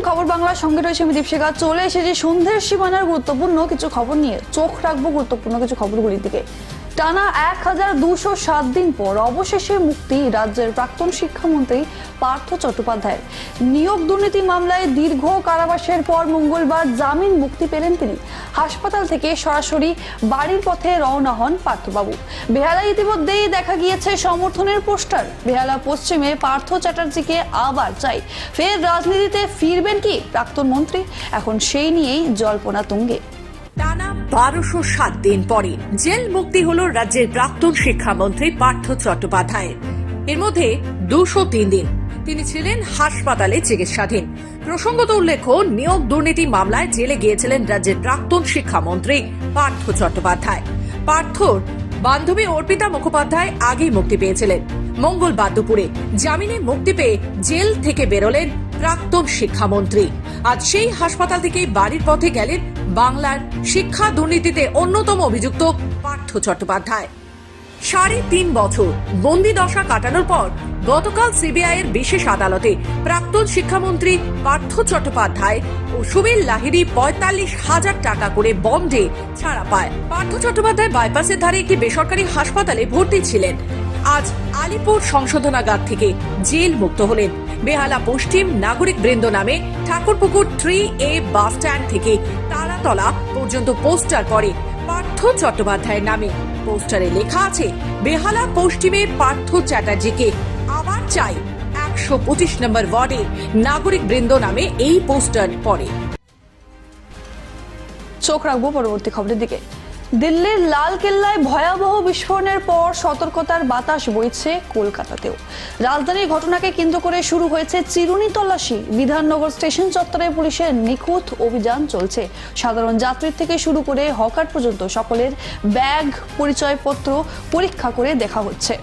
দেখছেন খবর বাংলার সঙ্গে রয়েছে আমি দীপশিকা চলে এসেছি সন্ধ্যের সীমানার গুরুত্বপূর্ণ কিছু খবর নিয়ে। চোখ রাখব গুরুত্বপূর্ণ কিছু খবরগুলির দিকে। টানা এক হাজার দুশো সাত দিন পর অবশেষে মুক্তি রাজ্যের প্রাক্তন শিক্ষামন্ত্রী পার্থ চট্টোপাধ্যায় নিয়োগ দুর্নীতি মামলায় দীর্ঘ কারাবাসের পর মঙ্গলবার জামিন মুক্তি পেলেন তিনি। হাসপাতাল থেকে সরাসরি বাড়ির পথে রওনা হন পার্থবাবু। বেহালা ইতিমধ্যেই দেখা গিয়েছে সমর্থনের পোস্টার। বেহালা পশ্চিমে পার্থ চ্যাটার্জিকে আবার চাই। ফের রাজনীতিতে ফিরবেন কি প্রাক্তন মন্ত্রী? এখন সেই নিয়েই জল্পনা তুঙ্গে। টানা বারোশো সাত দিন পরে। জেল মুক্তি হল রাজ্যের প্রাক্তন শিক্ষামন্ত্রী পার্থ চট্টোপাধ্যায়ের এর মধ্যে দুশো তিন দিন। তিনি ছিলেন হাসপাতালে চিকিৎসাধীন। প্রসঙ্গত উল্লেখ্য, নিয়োগ দুর্নীতি মামলায় জেলে গিয়েছিলেন রাজ্যের প্রাক্তন শিক্ষামন্ত্রী পার্থ চট্টোপাধ্যায়। পার্থর বান্ধবী অর্পিতা মুখোপাধ্যায় আগেই মুক্তি পেয়েছিলেন। মঙ্গলবার দুপুরে জামিনে মুক্তি পেয়ে জেল থেকে বেরোলেন প্রাক্তন শিক্ষামন্ত্রী। আজ সেই হাসপাতাল থেকেই বাড়ির পথে গেলেন বাংলার শিক্ষা দুর্নীতিতে অন্যতম অভিযুক্ত পার্থ চট্টোপাধ্যায়। সাড়ে তিন বছর বন্দি দশা কাটানোর পর গতকাল সিবিআই এর বিশেষ আদালতে প্রাক্তন শিক্ষামন্ত্রী পার্থ চট্টোপাধ্যায় ও সুবীর লাহিড়ী পঁয়তাল্লিশ হাজার টাকা করে বন্ডে ছাড়া পায়। পার্থ চট্টোপাধ্যায় বাইপাসের ধারে একটি বেসরকারি হাসপাতালে ভর্তি ছিলেন। আজ আলিপুর সংশোধনাগার থেকে জেল মুক্ত হলেন বেহালা পশ্চিম নাগরিক বৃন্দ নামে Thakurpukur three A bus stand থেকে তারাতলা পর্যন্ত পোস্টার পড়ে পার্থ চট্টোপাধ্যায়ের নামে। পোস্টারে লেখা আছে, বেহালা পশ্চিমে পার্থ চ্যাটার্জিকে আবার চাই একশো পঁচিশ নম্বর ওয়ার্ডে নাগরিক বৃন্দ নামে এই পোস্টার পড়ে। চোখ রাখব পরবর্তী খবরের দিকে। দিল্লির লাল কেল্লায় ভয়াবহ বিস্ফোরণের পর সতর্কতার বাতাস বইছে কলকাতাতেও। রাজধানীর ঘটনাকে কেন্দ্র করে শুরু হয়েছে চিরুনি তল্লাশি। বিধাননগর স্টেশন চত্বরে পুলিশের নিখুঁত অভিযান চলছে। সাধারণ যাত্রীর থেকে শুরু করে হকার পর্যন্ত সকলের ব্যাগ, পরিচয়পত্র পরীক্ষা করে দেখা হচ্ছে।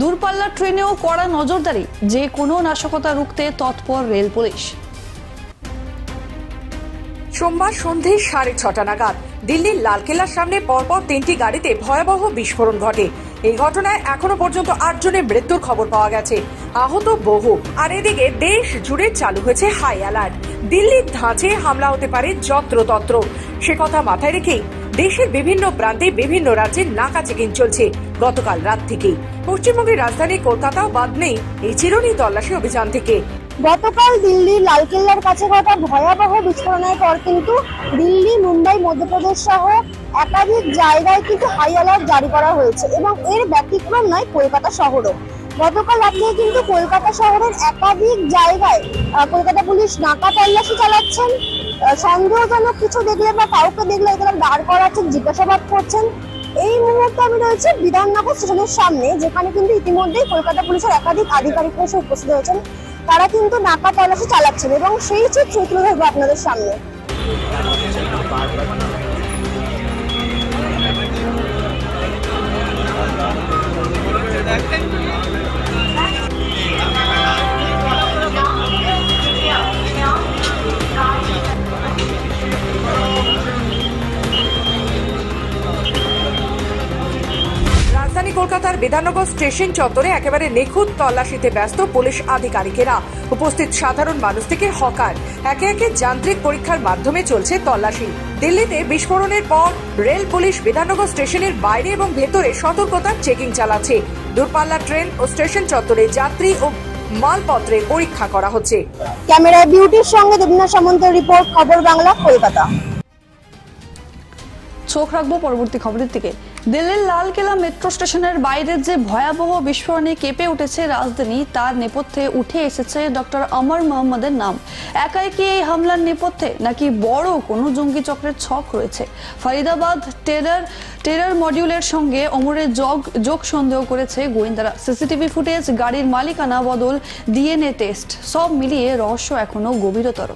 দূরপাল্লার ট্রেনেও কড়া নজরদারি, যে কোনো নাশকতা রুখতে তৎপর রেল পুলিশ। সোমবার সন্ধে সাড়ে ছটা নাগাদ দিল্লির লালকেল্লার সামনে পরপর তিনটি গাড়িতে ভয়াবহ বিস্ফোরণ ঘটে। এই ঘটনায় এখনও পর্যন্ত আটজনের মৃত্যুর খবর পাওয়া গেছে। আহত বহু। আর এদিকে দেশ জুড়ে চালু হয়েছে হাই অ্যালার্ট। দিল্লির ধাঁচে হামলা হতে পারে যত্রতত্র। সে কথা মাথায় রেখেই দেশের বিভিন্ন প্রান্তে বিভিন্ন রাজ্যে নাকা চেকিং চলছে গতকাল রাত থেকেই। পশ্চিমবঙ্গের রাজধানী কলকাতাও বাদ নেই এই চিরুনি তল্লাশি অভিযান থেকে। গতকাল দিল্লির লালকেল্লার কাছে ঘটা ভয়াবহ বিস্ফোরণের পর কিন্তু দিল্লি, মুম্বাই, মধ্যপ্রদেশ সহ একাধিক জায়গায় কিন্তু হাই অ্যালার্ট জারি করা হয়েছে এবং এর ব্যতিক্রম নয় কলকাতা শহরও। গতকাল রাত্রে কিন্তু কলকাতা শহরের একাধিক জায়গায় কলকাতা পুলিশ নাকা তল্লাশি চালাচ্ছেন। সন্দেহজনক কিছু দেখলে বা কাউকে দেখলে এগুলো দাঁড় করাচ্ছেন, জিজ্ঞাসাবাদ করছেন। এই মুহূর্তে আমি রয়েছে বিধাননগর স্টেশনের সামনে, যেখানে কিন্তু ইতিমধ্যেই কলকাতা পুলিশের একাধিক আধিকারিক এসে উপস্থিত হয়েছেন। তারা কিন্তু নাকা তল্লাশি চালাচ্ছেন এবং সেই চিত্র তুলে ধরবো আপনাদের সামনে। কলকাতার বিধাননগর স্টেশন চত্বরে একেবারে নিখুঁত তল্লাশিতে ব্যস্ত পুলিশ আধিকারিকেরা। উপস্থিত সাধারণ মানুষ থেকে হকার। একে একে যান্ত্রিক পরীক্ষার মাধ্যমে চলছে তল্লাশি। দিল্লিতে বিস্ফোরণের পর রেল পুলিশ বিধাননগর স্টেশনের বাইরে এবং ভেতরে সতর্কতার চেকিং চালাচ্ছে। দূরপাল্লার ট্রেন ও স্টেশন চত্বরে যাত্রী ও মালপত্রে পরীক্ষা করা হচ্ছে। ক্যামেরায় বিউটির সঙ্গে দেবনা সামন্ত রিপোর্ট খবর বাংলা কলকাতা। চোখ রাখব পরবর্তী খবরের দিকে। দিল্লির লালকেলা মেট্রো স্টেশনের বাইরের যে ভয়াবহ বিস্ফোরণে কেঁপে উঠেছে রাজধানী, তার নেপথ্যে উঠে এসেছে ডক্টর অমর মোহাম্মদের নাম। একাই কি এই হামলার নেপথ্যে, নাকি বড় কোনো জঙ্গি চক্রের ছক রয়েছে? ফরিদাবাদ টেরার টেরার মডিউলের সঙ্গে অমরের যোগ যোগ সন্দেহ করেছে গোয়েন্দারা। সিসিটিভি ফুটেজ, গাড়ির মালিকানা বদল, ডিএনএ টেস্ট, সব মিলিয়ে রহস্য এখনও গভীরতর।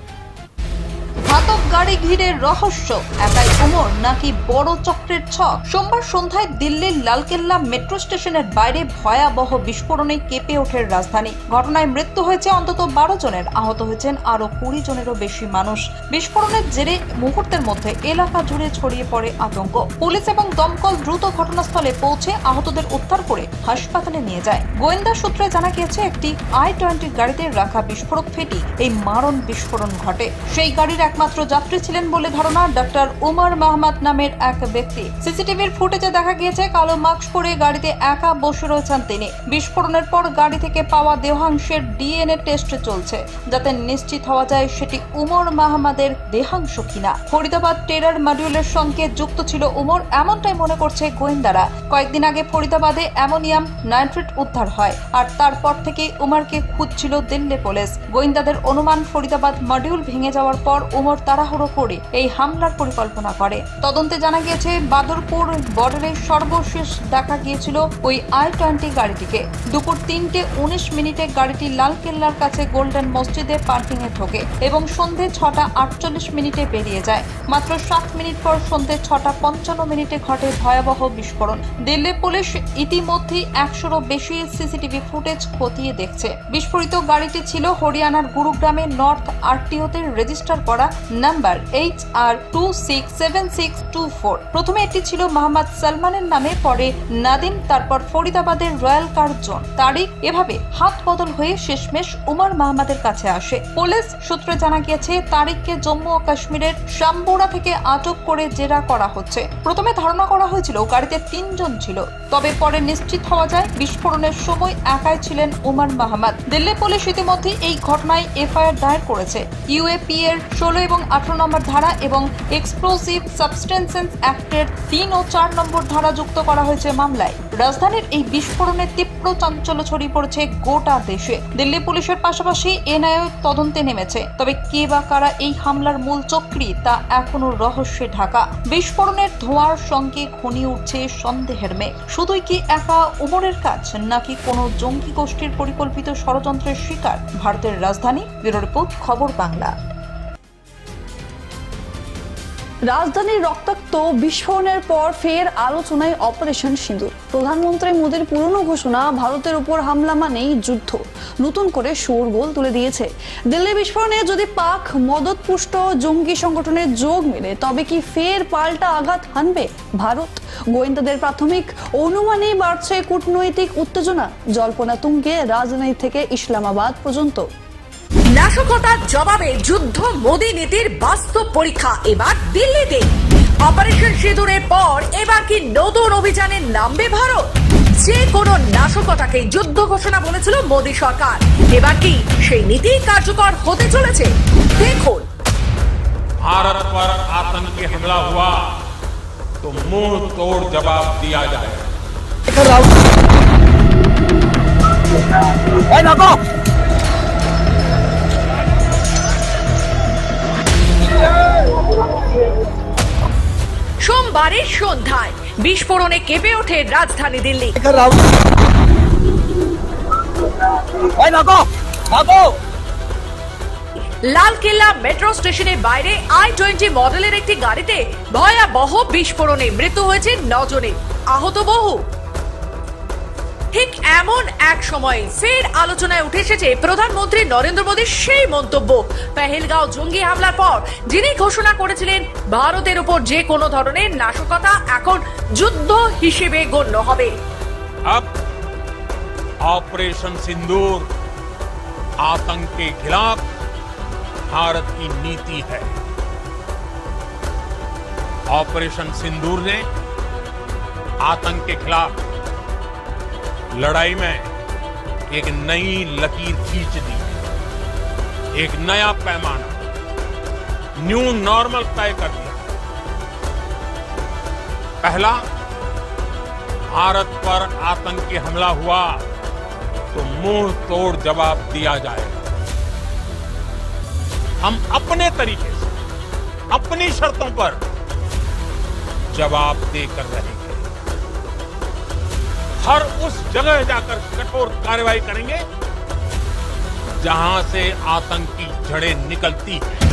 ঘাতক গাড়ি ঘিরে রহস্য। একাই উমর নাকি বড় চক্রের ছক? সোমবার সন্ধ্যায় দিল্লির লালকেল্লা মেট্রো স্টেশনের বাইরে ভয়াবহ বিস্ফোরণে কেঁপে ওঠে রাজধানী। ঘটনায় মৃত্যু হয়েছে অন্তত বারো জনের। আহত হয়েছেন আরও কুড়ি জনেরও বেশি মানুষ। বিস্ফোরণের জেরে মুহূর্তের মধ্যে এলাকা জুড়ে ছড়িয়ে পড়ে আতঙ্ক। পুলিশ এবং দমকল দ্রুত ঘটনাস্থলে পৌঁছে আহতদের উদ্ধার করে হাসপাতালে নিয়ে যায়। গোয়েন্দা সূত্রে জানা গিয়েছে, একটি আই টোয়েন্টি গাড়িতে রাখা বিস্ফোরক ফেটি এই মারণ বিস্ফোরণ ঘটে। সেই গাড়ির একমাত্র যাত্রী ছিলেন বলে ধারণা ডক্টর উমর মাহমাদ নামের এক ব্যক্তি। সিসিটিভির ফুটেজে দেখা গিয়েছে, কালো মাস্ক পরে গাড়িতে একা বসে রয়েছেন তিনি। বিস্ফোরণের পর গাড়ি থেকে পাওয়া দেহাংশের ডিএনএ টেস্ট চলছে, যাতে নিশ্চিত হওয়া যায় সেটি উমর মাহমাদের দেহাংশ কিনা। ফরিদাবাদ টেরার মডিউলের সঙ্গে যুক্ত ছিল উমর, এমনটাই মনে করছে গোয়েন্দারা। কয়েকদিন আগে ফরিদাবাদে অ্যামোনিয়াম নাইট্রেট উদ্ধার হয়, আর তারপর থেকে উমরকে খুঁজছিল দিল্লি পুলিশ। গোয়েন্দাদের অনুমান, ফরিদাবাদ মডিউল ভেঙে যাওয়ার পর উমর তাড়াহুড়ো করে এই হামলার পরিকল্পনা করে। তদন্তে জানা গিয়েছে, বাদরপুর বর্ডারে সর্বশেষ দেখা গিয়েছিল ওই আই টোয়েন্টি গাড়িটিকে। দুপুর তিনটে উনিশ মিনিটে গাড়িটি লালকেল্লার কাছে গোল্ডেন মসজিদে পার্কিং এ ঢোকে এবং সন্ধে ছটা আটচল্লিশ মিনিটে বেরিয়ে যায়। মাত্র সাত মিনিট পর সন্ধে ছটা পঞ্চান্ন মিনিটে ঘটে ভয়াবহ বিস্ফোরণ। দিল্লি পুলিশ ইতিমধ্যেই একশোরও বেশি সিসিটিভি ফুটেজ খতিয়ে দেখছে। বিস্ফোরিত গাড়িটি ছিল হরিয়ানার গুরুগ্রামে নর্থ আরটিওতে রেজিস্টার করা number H R two six seven six two four প্রথমে এটি ছিল মোহাম্মদ সালমানের নামে, পরে নাদিম, তারপর ফরিদাবাদের রয়্যাল কার্জন জোন। তারিখ, এভাবে হাত বদল হয়ে শেষমেশ উমর মাহমদের কাছে আসে। পুলিশ সূত্রে জানা গিয়েছে, তারিখকে জম্মু ও কাশ্মীরের শাম্বুরা থেকে আটক করে জেরা করা হচ্ছে। প্রথমে ধারণা করা হয়েছিল, গাড়িতে তিনজন ছিল। তবে পরে নিশ্চিত হওয়া যায়, বিস্ফোরণের সময় একাই ছিলেন উমর মাহমদ। দিল্লি পুলিশ ইতিমধ্যে এই ঘটনায় এফআইআর দায়ের করেছে। ইউএপি এর ষোলো এবং আঠারো নম্বর ধারা এবং এক্সপ্লোসিভ সাবস্টেন্সেস অ্যাক্টের তিন ও চার নম্বর ধারা যুক্ত করা হয়েছে মামলায়। রাজধানীর এই বিস্ফোরণে তীব্র চাঞ্চল্য ছড়িয়ে পড়েছে গোটা দেশে। দিল্লি পুলিশের পাশাপাশি এনআইও তদন্তে নেমেছে। তবে কে বা কারা এই হামলার মূল চক্রী তা এখনও রহস্যে ঢাকা। বিস্ফোরণের ধোঁয়ার সঙ্গে ঘনিয়ে উঠছে সন্দেহের মেঘ। শুধুই কি একা উমরের কাজ, নাকি কোনো জঙ্গি গোষ্ঠীর পরিকল্পিত ষড়যন্ত্রের শিকার? ভারতের রাজধানী, ব্যুরো রিপোর্ট, খবর বাংলা। রাজধানীর রক্তাক্ত বিস্ফোরণের পর ফের আলোচনায় অপারেশন সিঁদুর। প্রধানমন্ত্রী মোদীর পুরনো ঘোষণা, ভারতের উপর হামলা মানেই যুদ্ধ। নতুন করে শোরগোল তুলে দিয়েছে। দিল্লি বিস্ফোরণে যদি পাক মদতপুষ্ট জঙ্গি সংগঠনের যোগ মেলে, তবে কি ফের পাল্টা আঘাত হানবে ভারত? গোয়েন্দাদের প্রাথমিক অনুমানে বাড়ছে কূটনৈতিক উত্তেজনা। জল্পনা তুঙ্গে রাজধানী থেকে ইসলামাবাদ পর্যন্ত। নাশকতার জবাবে যুদ্ধ মোদী নীতির বাস্তব পরীক্ষা এবার দিল্লিতে অপারেশন সিঁদুরের পর এবার কি নতুন অভিযানে নামবে ভারত যে কোনো নাশকতাকে যুদ্ধ ঘোষণা বলেছিল মোদী সরকার এবার কি সেই নীতি কার্যকর হতে চলেছে দেখুন भारत पर आतंकी हमला हुआ तो मुंह तोड़ जवाब दिया जाए সোমবারের সন্ধ্যায় বিস্ফোরণে কেঁপে ওঠে রাজধানী দিল্লি। লালকেল্লা মেট্রো স্টেশনের বাইরে আই টোয়েন্টি মডেলের একটি গাড়িতে ভয়াবহ বিস্ফোরণে মৃত্যু হয়েছে নজনে। আহত বহু। ঠিক এমন এক সময় ফের আলোচনায় উঠে এসেছে প্রধানমন্ত্রী নরেন্দ্র মোদীর সেই মন্তব্য পেহেলগাঁও জঙ্গি হামলার পর যিনি ঘোষণা করেছিলেন ভারতের উপর যে কোনো ধরনের নাশকতা এখন যুদ্ধ হিসেবে গণ্য হবে अब ऑपरेशन सिंदूर आतंक के खिलाफ भारत की नीति है ऑपरेशन सिंदूर ने आतंक के खिलाफ लड़ाई में एक नई लकीर खींच दी। एक नया पैमाना। न्यू नॉर्मल तय कर दिया। पहला, भारत पर आतंकी हमला हुआ तो मुँह तोड़ जवाब दिया जाएगा हम अपने तरीके से, अपनी शर्तों पर जवाब देकर रहेंगे। हर उस जगह जाकर कठोर कार्रवाई करेंगे जहां से आतंक की जड़ें निकलती हैं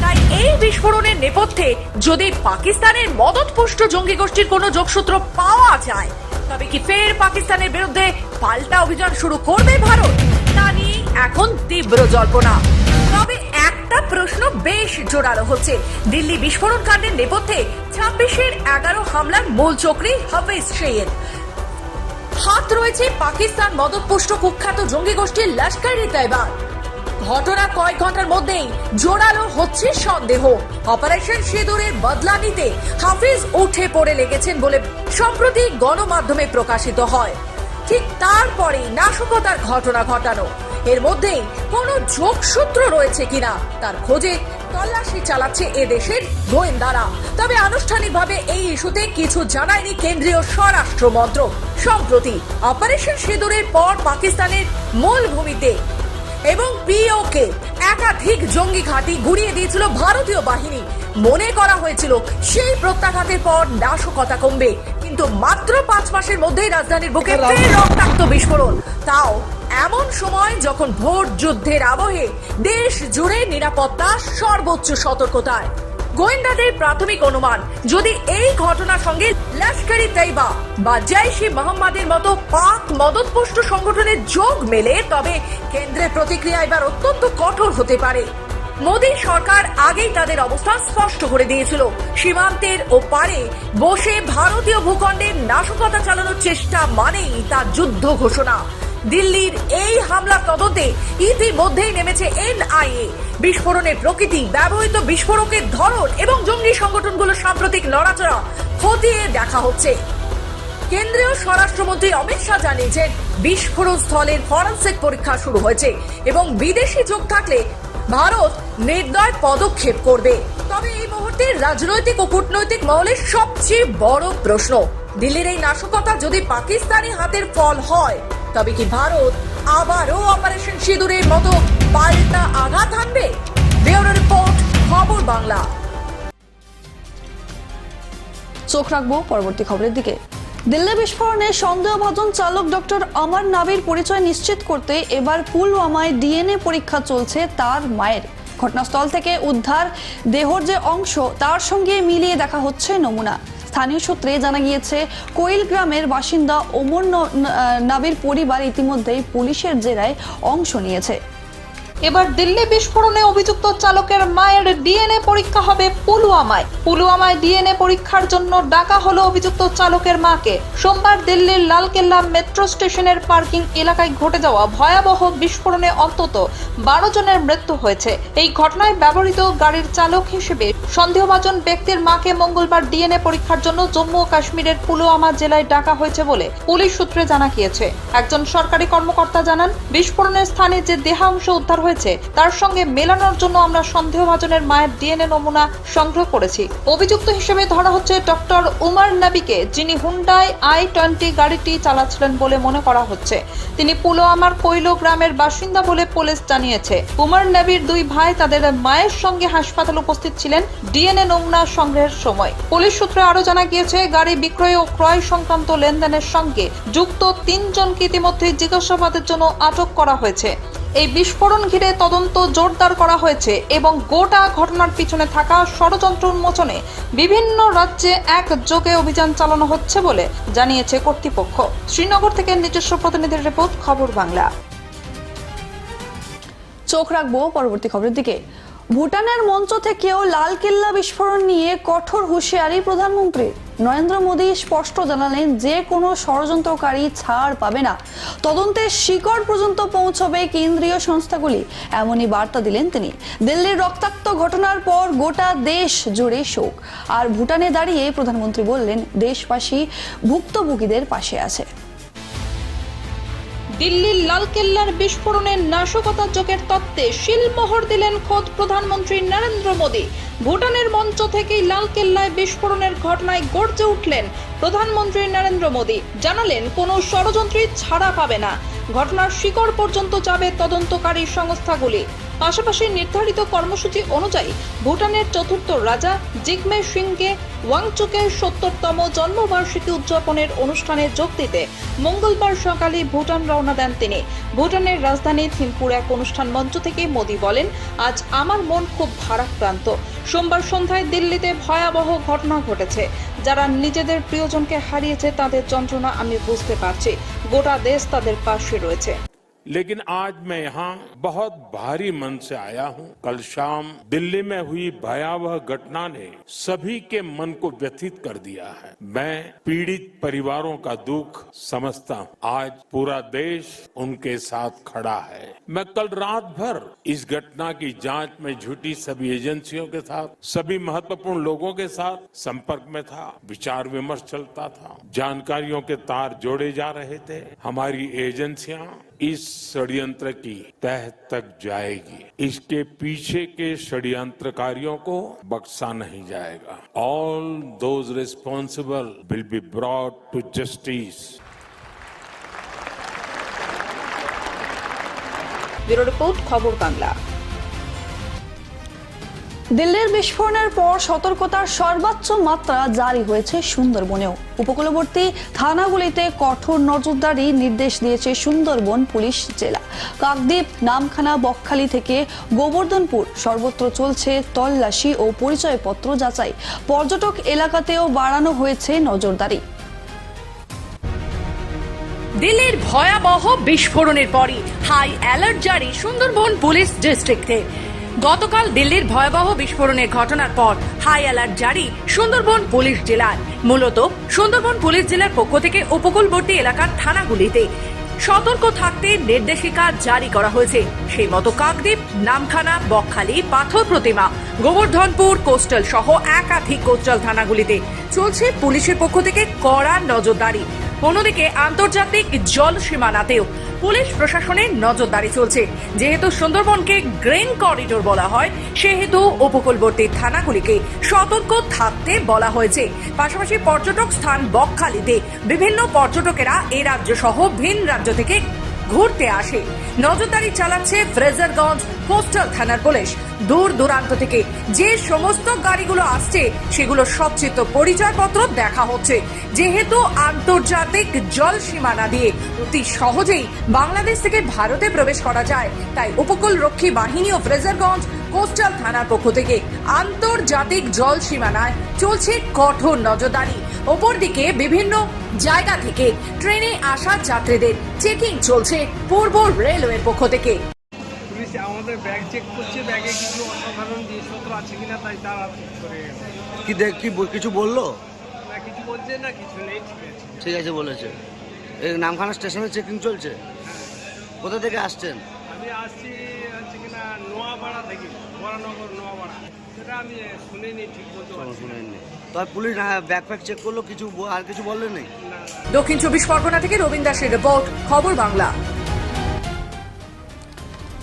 তাই এই বিস্ফোরণের নেপথ্যে যদি পাকিস্তানের মদতপুষ্ট জঙ্গি গোষ্ঠীর কোনো যোগসূত্র পাওয়া যায় তবে কি ফের পাকিস্তানের বিরুদ্ধে পাল্টা অভিযান শুরু করবে ভারত তা নিয়ে এখন তীব্র জল্পনা তবে একটা প্রশ্ন বেশ জোরালো হচ্ছে দিল্লি বিস্ফোরণ কাণ্ডের নেপথ্যে ছাব্বিশের এগারো হামলার মূল চক্রী হাফিজ সৈয়দ হাত রয়েছে পাকিস্তান মদতপুষ্ট কুখ্যাত জঙ্গি গোষ্ঠীর লস্কর ই ঘটনা কয়েক ঘণ্টার মধ্যেই জোরালো হচ্ছে সন্দেহ। অপারেশন সিঁদুরের বদলা নিতে হাফিজ উঠে পড়ে লেগেছেন বলে সম্প্রতি গণমাধ্যমে প্রকাশিত হয়। ঠিক তারপরেই নাশকতার ঘটনা ঘটানো। এর মধ্যেই কোনো যোগসূত্র রয়েছে কিনা? তার খোঁজে তল্লাশি চালাচ্ছে এদেশের গোয়েন্দারা। তবে আনুষ্ঠানিকভাবে এই ইস্যুতে কিছু জানায়নি কেন্দ্রীয় স্বরাষ্ট্র মন্ত্রক। সম্প্রতি অপারেশন সিঁদুরের পর পাকিস্তানের মূল ভূমিতে এবং পিওকে একাধিক জঙ্গি ঘাঁটি গুড়িয়ে দিয়েছিল ভারতীয় বাহিনী। মনে করা হয়েছিল সেই প্রত্যাঘাতের পর নাশকতা কমবে। কিন্তু মাত্র পাঁচ মাসের মধ্যেই রাজধানীর বুকে রক্তাক্ত বিস্ফোরণ। তাও এমন সময় যখন ভোট যুদ্ধের আবহে দেশ জুড়ে নিরাপত্তা সর্বোচ্চ সতর্কতায়। গোয়েন্দাদের প্রাথমিক অনুমান, যদি এই ঘটনার সঙ্গে লস্করি তৈবা বা জৈশে মোহাম্মদের মতো পাক মদতপুষ্ট সংগঠনের যোগ মেলে, তবে কেন্দ্রের প্রতিক্রিয়া এবার অত্যন্ত কঠোর হতে পারে। মোদী সরকার আগেই তাদের অবস্থান স্পষ্ট করে দিয়েছিল। সীমান্তের ও পারে বসে ভারতীয় ভূখণ্ডের নাশকতা চালানোর চেষ্টা মানেই তার যুদ্ধ ঘোষণা। দিল্লির এই হামলার তদন্তে ইতিমধ্যেই নেমেছে এনআইএ। বিস্ফোরণের প্রকৃতি, ব্যবহৃত বিস্ফোরকের ধরন এবং জঙ্গি সংগঠনগুলোর সাম্প্রতিক লড়াচড়া খতিয়ে দেখা হচ্ছে। কেন্দ্রীয় স্বরাষ্ট্রমন্ত্রী অমিত শাহ জানিয়েছেন, বিস্ফোরণ স্থলের ফরেন্সিক পরীক্ষা শুরু হয়েছে এবং বিদেশি যোগ থাকলে ভারত নির্দয় পদক্ষেপ করবে। তবে এই মুহূর্তে রাজনৈতিক ও কূটনৈতিক মহলের সবচেয়ে বড় প্রশ্ন দিল্লির এই নাশকতা যদি পাকিস্তানি হাতের ফল হয়, তবে কি ভারত আবারও অপারেশন সিঁদুরের মতো পাল্টা আঘাত হানবে? রিপোর্ট, খবর বাংলা। চোখ রাখব পরবর্তী খবরের দিকে। দিল্লি বিস্ফোরণে সন্দেহভাজন চালক ডক্টর অমর নাবির পরিচয় নিশ্চিত করতে এবার পুলওয়ামায় ডিএনএ পরীক্ষা চলছে তার মায়ের। ঘটনাস্থল থেকে উদ্ধার দেহর যে অংশ, তার সঙ্গে মিলিয়ে দেখা হচ্ছে নমুনা। স্থানীয় সূত্রে জানা গিয়েছে, কোয়েল গ্রামের বাসিন্দা ওমর নাবির পরিবার ইতিমধ্যেই পুলিশের জেরায় অংশ নিয়েছে। এবার দিল্লি বিস্ফোরণে অভিযুক্ত চালকের মায়ের ডিএনএ পরীক্ষা হবে পুলওয়ামায়। পুলওয়ামায় ডিএনএ পরীক্ষার জন্য ডাকা হলো অভিযুক্ত চালকের মাকে। সোমবার দিল্লির লালকেল্লা মেট্রো স্টেশনের পার্কিং এলাকায় ঘটে যাওয়া ভয়াবহ বিস্ফোরণে অন্তত বারো জনের মৃত্যু হয়েছে। এই ঘটনায় ব্যবহৃত গাড়ির চালক হিসেবে সন্দেহভাজন ব্যক্তির মাকে মঙ্গলবার ডিএনএ পরীক্ষার জন্য জম্মু ও কাশ্মীরের পুলওয়ামা জেলায় ডাকা হয়েছে বলে পুলিশ সূত্রে জানা গিয়েছে। একজন সরকারি কর্মকর্তা জানান, বিস্ফোরণের স্থানে যে দেহাংশ উদ্ধার হয়েছে তার সঙ্গে মেলানোর জন্য আমরা সন্দেহভাজনের মায়ের ডিএনএ নমুনা সংগ্রহ করেছি। অভিযুক্ত হিসেবে ধরা হচ্ছে ডক্টর উমার নাবিকে, যিনি হুন্ডাই আই টোয়েন্টি গাড়িটি চালাচ্ছিলেন বলে মনে করা হচ্ছে। তিনি পুলওয়ামার কৈল গ্রামের বাসিন্দা বলে পুলিশ জানিয়েছে। উমার নাবির দুই ভাই তাদের মায়ের সঙ্গে হাসপাতালে উপস্থিত ছিলেন ডিএনএ নমুনা সংগ্রহের সময়। পুলিশ সূত্রে আরও জানা গিয়েছে, গাড়ি বিক্রয় ও ক্রয় সংক্রান্ত লেনদেনের সঙ্গে যুক্ত তিনজনকে ইতিমধ্যে জিজ্ঞাসাবাদের জন্য আটক করা হয়েছে। এই বিস্ফোরণ ঘিরে তদন্ত জোরদার করা হয়েছে এবং গোটা ঘটনার পিছনে থাকা ষড়যন্ত্র উন্মোচনে বিভিন্ন রাজ্যে একযোগে অভিযান চালানো হচ্ছে বলে জানিয়েছে কর্তৃপক্ষ। শ্রীনগর থেকে নিজস্ব প্রতিনিধির রিপোর্ট, খবর বাংলা। চোখ রাখব পরবর্তী খবরের দিকে। ভুটানের মঞ্চ থেকেও লাল কেল্লা বিস্ফোরণ নিয়ে কঠোর হুঁশিয়ারি প্রধানমন্ত্রী নরেন্দ্র মোদী স্পষ্ট জানালেন যে কোনো ষড়যন্ত্রকারী ছাড় পাবে না। তদন্তের শিকড় পর্যন্ত পৌঁছবে কেন্দ্রীয় সংস্থাগুলি, এমনই বার্তা দিলেন তিনি। দিল্লির রক্তাক্ত ঘটনার পর গোটা দেশ জুড়ে শোক। আর ভুটানে দাঁড়িয়ে প্রধানমন্ত্রী বললেন, দেশবাসী ভুক্তভোগীদের পাশে আছে। দিল্লির লালকেল্লার বিস্ফোরণের নাশকতা যোগের তত্ত্বে শিলমোহর দিলেন খোদ প্রধানমন্ত্রী নরেন্দ্র মোদী। ভুটানের মঞ্চ থেকেই লালকেল্লায় বিস্ফোরণের ঘটনায় গর্জে উঠলেন প্রধানমন্ত্রী নরেন্দ্র মোদী। জানালেন, কোনো ষড়যন্ত্রী ছাড়া পাবে না। ঘটনার শিকড় পর্যন্ত যাবে তদন্তকারী সংস্থাগুলি। পাশাপাশি নির্ধারিত কর্মসূচি অনুযায়ী ভুটানের চতুর্থ রাজা জিগমে সিংকে ওয়াংচুকের সত্তরতম জন্মবার্ষিকী উদযাপনের অনুষ্ঠানে যোগ দিতে মঙ্গলবার সকালে ভুটান রওনা দেন তিনি। ভুটানের রাজধানী থিম্পুর এক অনুষ্ঠান মঞ্চ থেকে মোদী বলেন, আজ আমার মন খুব ভারাক্রান্ত। সোমবার সন্ধ্যায় দিল্লিতে ভয়াবহ ঘটনা ঘটেছে। যারা নিজেদের প্রিয়জনকে হারিয়েছে, তাদের যন্ত্রণা আমি বুঝতে পারছি। গোটা দেশ তাদের পাশে রয়েছে। लेकिन आज मैं यहाँ बहुत भारी मन से आया हूँ। कल शाम दिल्ली में हुई भयावह घटना ने सभी के मन को व्यथित कर दिया है। मैं पीड़ित परिवारों का दुख समझता हूँ। आज पूरा देश उनके साथ खड़ा है। मैं कल रात भर इस घटना की जाँच में जुटी सभी एजेंसियों के साथ, सभी महत्वपूर्ण लोगों के साथ संपर्क में था, विचार विमर्श चलता था। जानकारियों के तार जोड़े जा रहे थे। हमारी एजेंसियाँ इस षड्यंत्र की तह तक जाएगी। इसके पीछे के षड्यंत्रकारियों को बख्शा नहीं जाएगा। All those responsible will be brought to justice bureau report, खबर बांग्ला। দিল্লির বিস্ফোরণের পর সতর্কতার সর্বোচ্চ মাত্রা জারি হয়েছে সুন্দরবনেও। উপকূলবর্তী থানাগুলিতে কঠোর নজরদারি নির্দেশ দিয়েছে সুন্দরবন পুলিশ জেলা। কাকদ্বীপ, নামখানা, বকখালি থেকে গোবর্ধনপুর সর্বত্র চলছে তল্লাশি ও পরিচয়পত্র যাচাই। পর্যটক এলাকাতেও বাড়ানো হয়েছে নজরদারি। দিল্লির ভয়াবহ বিস্ফোরণের পরই হাই অ্যালার্ট জারি সুন্দরবন পুলিশ ডিস্ট্রিক্টে। গতকাল দিল্লির ভয়াবহ বিস্ফোরণের ঘটনার পর হাই অ্যালার্ট জারি সুন্দরবন পুলিশ জেলার। মূলত সুন্দরবন পুলিশ জেলার পক্ষ থেকে উপকূলবর্তী এলাকার থানাগুলিতে সতর্ক থাকতে নির্দেশিকা জারি করা হয়েছে। সেই মতো কাকদ্বীপ, নামখানা, বকখালি, পাথর প্রতিমা, গোবর্ধনপুর, কোস্টাল সহ একাধিক কোস্টাল থানাগুলিতে চলছে পুলিশের পক্ষ থেকে কড়া নজরদারি। অন্যদিকে আন্তর্জাতিক জল সীমানাতেও পুলিশ প্রশাসনের নজরদারি চলছে। যেহেতু সুন্দরবনকে গ্রেন করিডোর বলা হয়, সেহেতু উপকূলবর্তী থানাগুলিকে সতর্ক থাকতে বলা হয়েছে। পাশাপাশি পর্যটক স্থান বকখালিতে বিভিন্ন পর্যটকেরা এ রাজ্য সহ ভিন রাজ্য থেকে ঘুরতে আসে। নজরদারি চালাচ্ছে ফ্রেজারগঞ্জ কোস্টাল থানার পুলিশ। দূর দূরান্ত থেকে যে সমস্ত গাড়িগুলো আসছে, সেগুলো সচ্চিত পরিচয়পত্র দেখা হচ্ছে। যেহেতু আন্তর্জাতিক জল সীমানা দিয়ে অতি সহজেই বাংলাদেশ থেকে ভারতে প্রবেশ করা যায়, তাই উপকূল রক্ষী বাহিনী ও ফ্রেজারগঞ্জ কোস্টাল থানার পক্ষ থেকে আন্তর্জাতিক জল সীমানায় চলছে কঠোর নজরদারি। অপরদিকে বিভিন্ন জায়গা থেকে ট্রেনে আসা যাত্রীদের চেকিং চলছে পূর্ব রেলওয়ের পক্ষ থেকে। পুলিশ আমাদের ব্যাগ চেক করছে ব্যাগে কিছু অসাধারণ জিনিসপত্র আছে কিনা তাই তারা করে কি দেখ কি কিছু বলল? না কিছু বলছে না কিছু নেই ঠিক আছে। ঠিক আছে বলেছে। এই নামখানা স্টেশনে চেকিং চলছে? কোথা থেকে আসছেন? আমি আসছি হচ্ছে কিনা নোয়াপাড়া থেকে। বরানগর নোয়াপাড়া। সেটা আমি শুনিনি ঠিক বলতে শুনেননি তো পুলিশ ব্যাগ চেক করল কিছু আর কিছু বললেন নেই? দক্ষিণ চব্বিশ পরগনা থেকে রবীন্দ্র দাসের রিপোর্ট খবর বাংলা।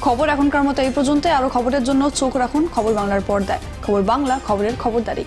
খবর এখনকার মতো এই পর্যন্ত আরও খবরের জন্য চোখ রাখুন খবর বাংলার পর্দায়। খবর বাংলা খবরের খবরদারি।